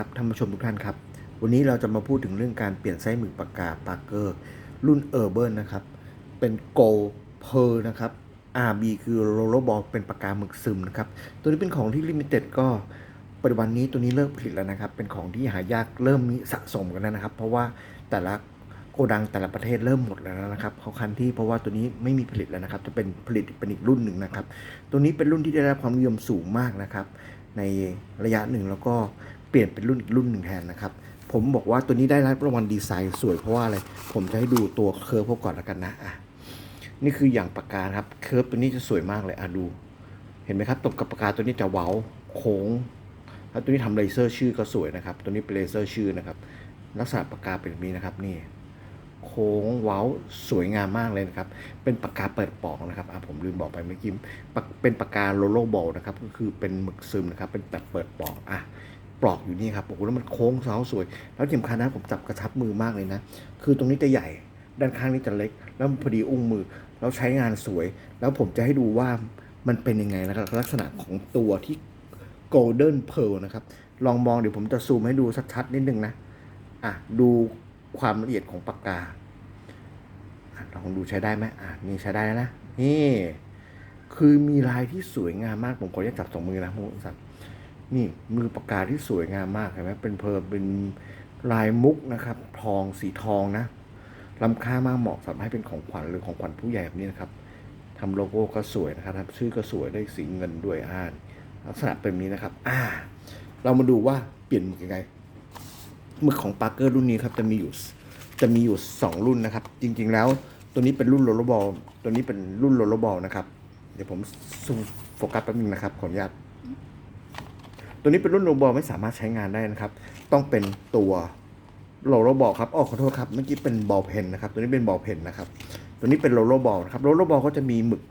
ครับท่านผู้ชมทุกท่านครับ วันนี้เราจะมาพูดถึงเรื่องการเปลี่ยนไส้หมึกปากกาปาเกอร์ รุ่นเออร์เบิร์นนะครับ เป็นโกลเพอร์นะครับ RB คือโรลบอลเป็นปากกาหมึกซึมนะครับ ตัวนี้เป็นของที่ลิมิเต็ดก็ปัจจุบันนี้ตัวนี้เลิกผลิตแล้วนะครับ เป็นของที่หายากเริ่มมีสะสมกันแล้วนะครับ เพราะว่าแต่ละโกดังแต่ละประเทศเริ่มหมดแล้วนะครับเขาคันที่เพราะว่าตัวนี้ไม่มีผลิตแล้วนะครับ จะเป็นผลิตเป็นอีกรุ่นหนึ่งนะครับ ตัวนี้เป็นรุ่นที่ได้รับความนิยมสูงมากนะครับ ในระยะหนึ่งแล้วก็เปลี่ยนเป็นรุ่นรุ่นหนึ่งแทนนะครับ ผมบอกว่าตัวนี้ได้รับรางวัลดีไซน์สวยเพราะว่าอะไร ผมจะให้ดูตัวเคิร์ฟพวกก่อนแล้วกันนะอะนี่คืออย่างปากกาครับเคิร์ฟตัวนี้จะสวยมากเลยอะดู เห็นไหมครับตบกับปากกาตัวนี้จะเว้าโค้งแล้วตัวนี้ทำเลเซอร์ชื่อก็สวยนะครับ ตัวนี้เป็นเลเซอร์ชื่อนะครับ ลักษณะปากกาเป็นแบบนี้นะครับนี่โค้งเว้าสวยงามมากเลยนะครับ เป็นปากกาเปิดปอกนะครับอะผมลืมบอกไปเมื่อกี้เป็นปากกาโลโลบอลนะครับ ก็คือเป็นหมึกซึมนะครับ เป็นแบบเปิดปอกอะ ปลอกอยู่นี่ครับโอ้โหแล้วมันโค้งเซ้าสวย แล้วที่สำคัญนะผมจับกระชับมือมากเลยนะ คือตรงนี้จะใหญ่ด้านข้างนี้จะเล็ก แล้วพอดีอุ้งมือ แล้วใช้งานสวย แล้วผมจะให้ดูว่ามันเป็นยังไงนะครับลักษณะของตัวที่ golden pearl นะครับ ลองมองเดี๋ยวผมจะซูมให้ดูชัดๆนิดนึงนะอะดูความละเอียดของปากกาลองดูใช้ได้ไหมอะนี่ใช้ได้แล้วนะนี่คือมีลายที่สวยงามมากผมขออนุญาตจับสองมือนะมือสัตว์ นี่มือปากกาที่สวยงามมากเห็นไหมเป็นเพอร์เป็นลายมุกนะครับ ทองสีทองนะล้ำค่ามากเหมาะสำหรับให้เป็นของขวัญหรือของขวัญผู้ใหญ่แบบนี้นะครับทำโลโก้ก็สวยนะครับทำชื่อก็สวยได้สีเงินด้วยอ่านลักษณะเป็นนี้นะครับ อ่า เรามาดูว่าเปลี่ยนมึกยังไงมึกของปาร์เกอร์รุ่นนี้ครับจะมีอยู่จะมีอยู่ 2 รุ่นนะครับ จริง ๆ แล้วตัวนี้เป็นรุ่นโรลบอลตัวนี้เป็นรุ่นโรลบอลนะครับ เดี๋ยวผมซูมโฟกัสแป๊บนึงนะครับขออนุญาต ตัวนี้เป็นรุ่นโรลบอไม่สามารถใช้งานได้นะครับ ต้องเป็นตัวโรลบอลครับอ๋อขอโทษครับ เมื่อกี้เป็นบอลเพนนะครับ ตัวนี้เป็นบอลเพนนะครับ ตัวนี้เป็นโรลบอลนะครับโรลบอลก็จะมีหมึก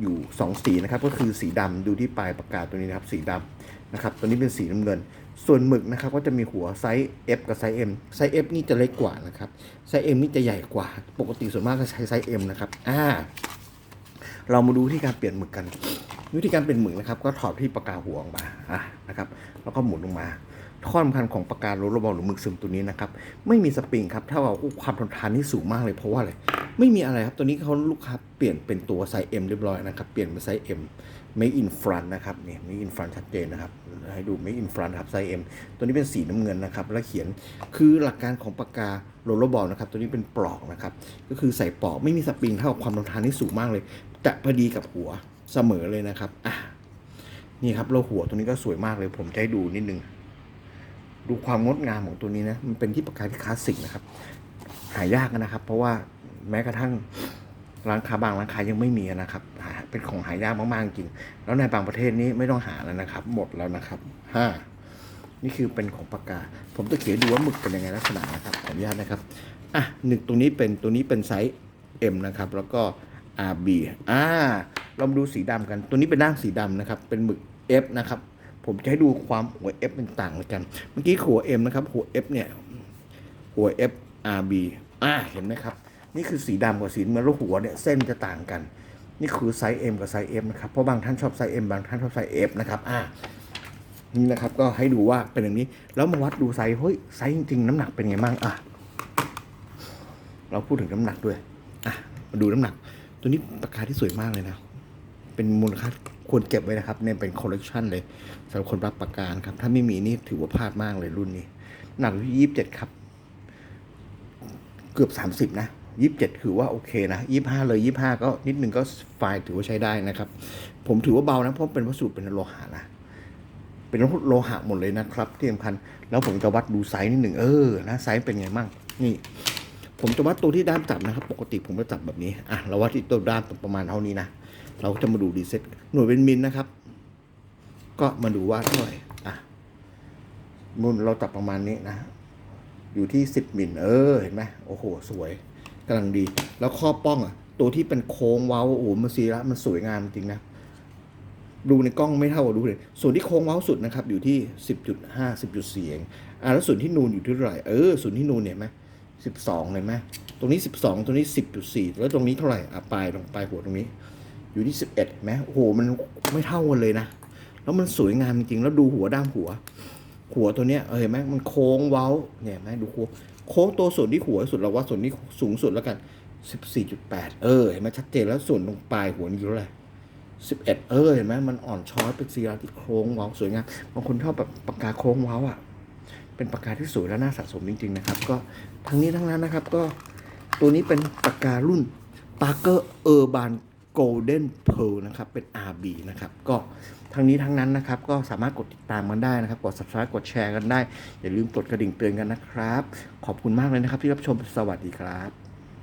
อยู่ 2 สีนะครับ ก็คือสีดำดูที่ปลายปากกาตัวนี้นะครับ สีดำนะครับ ตัวนี้เป็นสีน้ำเงิน ส่วนหมึกนะครับ ก็จะมีหัวไซส์ F กับไซส์ M ไซส์ F นี่จะเล็กกว่านะครับ ไซส์ M นี่จะใหญ่กว่า ปกติส่วนมากจะใช้ไซส์ M นะครับ อ่า เรามาดูที่การเปลี่ยนหมึกกัน วิธีการเปลี่ยนหมึกนะครับ ก็ถอดที่ปากกาหัวออกมาอะนะครับ แล้วก็หมุนลงมาข้อสำคัญของปากกาโรลบอลหรือหมึกซึมตัวนี้นะครับ ไม่มีสปริงครับถ้าว่าความทนทานนี่สูงมากเลยเพราะว่าอะไรไม่มีอะไรครับตัวนี้เขาลูกค้าเปลี่ยนเป็นตัวไซส์ M เรียบร้อยนะครับ เปลี่ยนเป็นไซส์ M Make in front นะครับนี่ Make in front ชัดเจนนะครับ ให้ดู Make in front ครับไซส์ M ตัวนี้เป็นสีน้ำเงินนะครับ แล้วเขียนคือหลักการของปากกาโรลบอลนะครับ ตัวนี้เป็นปลอกนะครับ ก็คือใส่ปลอกไม่มีสปริงเท่ากับความทนทานที่สูงมากเลยจะพอดีกับหัว เสมอเลยนะครับอะนี่ครับแล้วหัวตัวนี้ก็สวยมากเลย ผมจะให้ดูนิดนึง ดูความงดงามของตัวนี้นะ มันเป็นที่ปากกาที่คลาสสิกนะครับ หายากนะครับ เพราะว่าแม้กระทั่งร้านค้าบางร้านค้ายังไม่มีนะครับ เป็นของหายากมากๆจริง แล้วในบางประเทศนี้ไม่ต้องหาแล้วนะครับ หมดแล้วนะครับห้านี่คือเป็นของปากกา ผมจะเขียนดูว่าหมึกเป็นยังไงลักษณะนะครับขออนุญาตนะครับ อะหนึ่งตรงนี้เป็นตัวนี้เป็นไซส์ M นะครับ แล้วก็ RB อ่าเรามาดูสีดำกัน ตัวนี้เป็นด้านสีดำนะครับ เป็นหมึก F นะครับ ผมจะให้ดูความหัว F เป็นต่างกัน เมื่อกี้หัว M นะครับ หัว F เนี่ย หัว F RB อ่า เห็นไหมครับ นี่คือสีดำกับสีเงินแล้วหัวเนี่ย เส้นจะต่างกัน นี่คือไซส์ M กับไซส์ F นะครับ เพราะบางท่านชอบไซส์ M บางท่านชอบไซส์ F นะครับ อ่านี่นะครับก็ให้ดูว่าเป็นอย่างนี้ แล้วมาวัดดูไซส์เฮ้ยไซส์จริงๆน้ำหนักเป็นไงบ้างอะเราพูดถึงน้ำหนักด้วยอะมาดูน้ำหนัก ตัวนี้ปากกาที่สวยมากเลยนะ เป็นมูลค่าควรเก็บไว้นะครับเนี่ยเป็นคอลเลกชันเลยสำหรับคนรักปากกาครับ ถ้าไม่มีนี่ถือว่าพลาดมากเลยรุ่นนี้ หนักอยู่ที่ยี่สิบเจ็ดครับ เกือบสามสิบนะยี่สิบเจ็ดถือว่าโอเคนะยี่ห้าเลยยี่ห้าก็นิดนึงก็ไฟล์ถือว่าใช้ได้นะครับ ผมถือว่าเบานะเพราะเป็นวัสดุเป็นโลหะนะเป็นโลหะหมดเลยนะครับที่สำคัญแล้วผมจะวัดดูไซส์นิดหนึ่งเออนะไซส์เป็นไงมั่งนี่ ผมจะวัดตัวที่ด้ามจับนะครับ ปกติผมจะจับแบบนี้อะเราวัดที่ตัวด้ามประมาณเท่านี้นะเราจะมาดูรีเซ็ตหน่วยเป็นมิลนะครับ ก็มาดูว่าเท่าไหร่อะมุนเราจับประมาณนี้นะ อยู่ที่สิบมิลเออเห็นไหมโอ้โห สวยกำลังดี แล้วข้อป้องอะ ตัวที่เป็นโค้งเว้าโอ้โหมันซีระมันสวยงามจริงนะดูในกล้องไม่เท่ากับดูเลย ส่วนที่โค้งเว้าสุดนะครับ อยู่ที่สิบจุดห้าสิบจุดสี่เองอะแล้วส่วนที่นูนอยู่ที่เท่าไหร่ เออ ส่วนที่นูนเนี่ยไหม สิบสองเลยไหมตรงนี้สิบสองตรงนี้สิบจุดสี่แล้วตรงนี้เท่าไหร่อะปลายตรงปลายหัวตรงนี้ อยู่ที่สิบเอ็ดไหมโอ้โหมันไม่เท่ากันเลยนะ แล้วมันสวยงามจริงๆแล้วดูหัวด้ามหัว หัวตัวเนี้ยเออเห็นไหมมันโค้งเว้าเนี่ยไหมดูโค้งโค้งตัวส่วนที่หัวสุดเราว่าส่วนนี้สูงสุดแล้วกัน14.8เออเห็นไหมชัดเจนแล้วส่วนตรงปลายหัวนี่เท่าไหร่11เออเห็นไหมมันอ่อนช้อยเป็นซีราที่โค้งเว้าสวยงามบางคนชอบแบบปากกาโค้งเว้าอะ เป็นปากกาที่สวยและน่าสะสมจริงๆนะครับ ก็ทั้งนี้ทั้งนั้นนะครับก็ตัวนี้เป็นปากการุ่น Parker Urban Golden Pearl นะครับ เป็น RB นะครับ ก็ทั้งนี้ทั้งนั้นนะครับ ก็สามารถกดติดตามกันได้นะครับ กด subscribe กดแชร์กันได้ อย่าลืมกดกระดิ่งเตือนกันนะครับ ขอบคุณมากเลยนะครับที่รับชม สวัสดีครับ